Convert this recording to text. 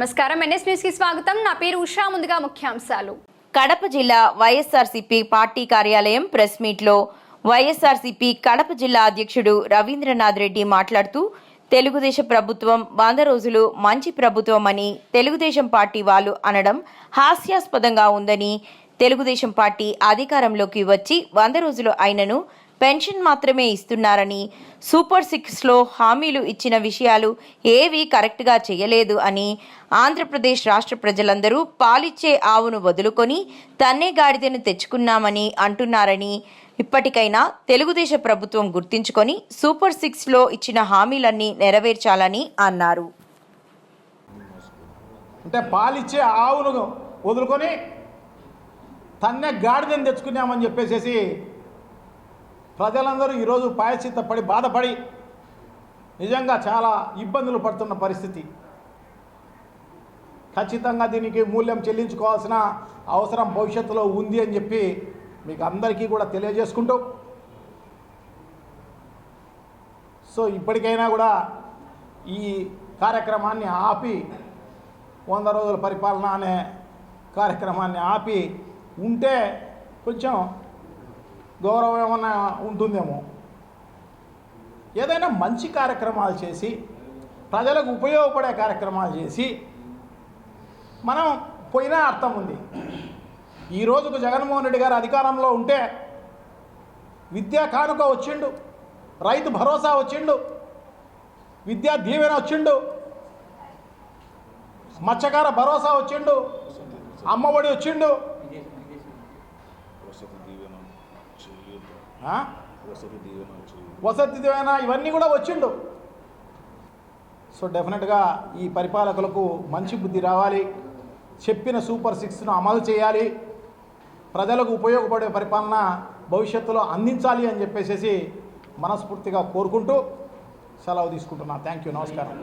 నమస్కారం. ఎన్ఎస్ న్యూస్కి స్వాగతం. నా పేరు ఉషా. ముందుగా ముఖ్యాంశాలు. కడప జిల్లా వైఎస్ఆర్సీపీ పార్టీ కార్యాలయం ప్రెస్ మీట్లో వైఎస్ఆర్సీపీ కడప జిల్లా అధ్యక్షుడు రవీంద్రనాథ్ రెడ్డి మాట్లాడుతూ తెలుగుదేశం ప్రభుత్వం వంద రోజులు మంచి ప్రభుత్వం అని తెలుగుదేశం పార్టీ వాళ్ళు అనడం హాస్యాస్పదంగా ఉందని తెలుగుదేశం పార్టీ అధికారంలోకి వచ్చి వంద రోజులు అయినను పెన్షన్ మాత్రమే ఇస్తున్నారని సూపర్ సిక్స్లో హామీలు ఇచ్చిన విషయాలు ఏవి కరెక్ట్గా చేయలేదు అని ఆంధ్రప్రదేశ్ రాష్ట్ర ప్రజలందరూ పాలిచ్చే ఆవును వదులుకొని తన్నే గాడిదను తెచ్చుకున్నామని అంటున్నారని ఇప్పటికైనా తెలుగుదేశ ప్రభుత్వం గుర్తించుకొని సూపర్ సిక్స్లో ఇచ్చిన హామీలన్నీ నెరవేర్చాలని అన్నారు. అంటే పాలిచ్చే ఆవును వదులుకొని తన్నే గాడిదని తెచ్చుకున్నామని చెప్పేసేసి ప్రజలందరూ ఈరోజు పాయచిత్తపడి బాధపడి నిజంగా చాలా ఇబ్బందులు పడుతున్న పరిస్థితి. ఖచ్చితంగా దీనికి మూల్యం చెల్లించుకోవాల్సిన అవసరం భవిష్యత్తులో ఉంది అని చెప్పి మీకు అందరికీ కూడా తెలియజేసుకుంటూ సో ఇప్పటికైనా కూడా ఈ కార్యక్రమాన్ని ఆపి వంద రోజుల పరిపాలన అనే కార్యక్రమాన్ని ఆపి ఉంటే కొంచెం గౌరవం ఏమన్నా ఉంటుందేమో. ఏదైనా మంచి కార్యక్రమాలు చేసి ప్రజలకు ఉపయోగపడే కార్యక్రమాలు చేసి మనం పోయినా అర్థం ఉంది. ఈ రోజుకు జగన్మోహన్ రెడ్డి గారు అధికారంలో ఉంటే విద్యా కానుక వచ్చిండు రైతు భరోసా వచ్చిండు విద్యా దీవెన వచ్చిండు మత్స్యకార భరోసా వచ్చిండు అమ్మఒడి వచ్చిండు వసతి దీవెన చేయొద్దు ఆ? వసతి దీవెన చేయొద్దు వసతి దీవెన ఇవన్నీ కూడా వచ్చిండు. సో డెఫినెట్గా ఈ పరిపాలకులకు మంచి బుద్ధి రావాలి. చెప్పిన సూపర్ సిక్స్ను అమలు చేయాలి. ప్రజలకు ఉపయోగపడే పరిపాలన భవిష్యత్తులో అందించాలి అని చెప్పేసి మనస్ఫూర్తిగా కోరుకుంటూ సెలవు తీసుకుంటున్నా. Thank you. నమస్కారం.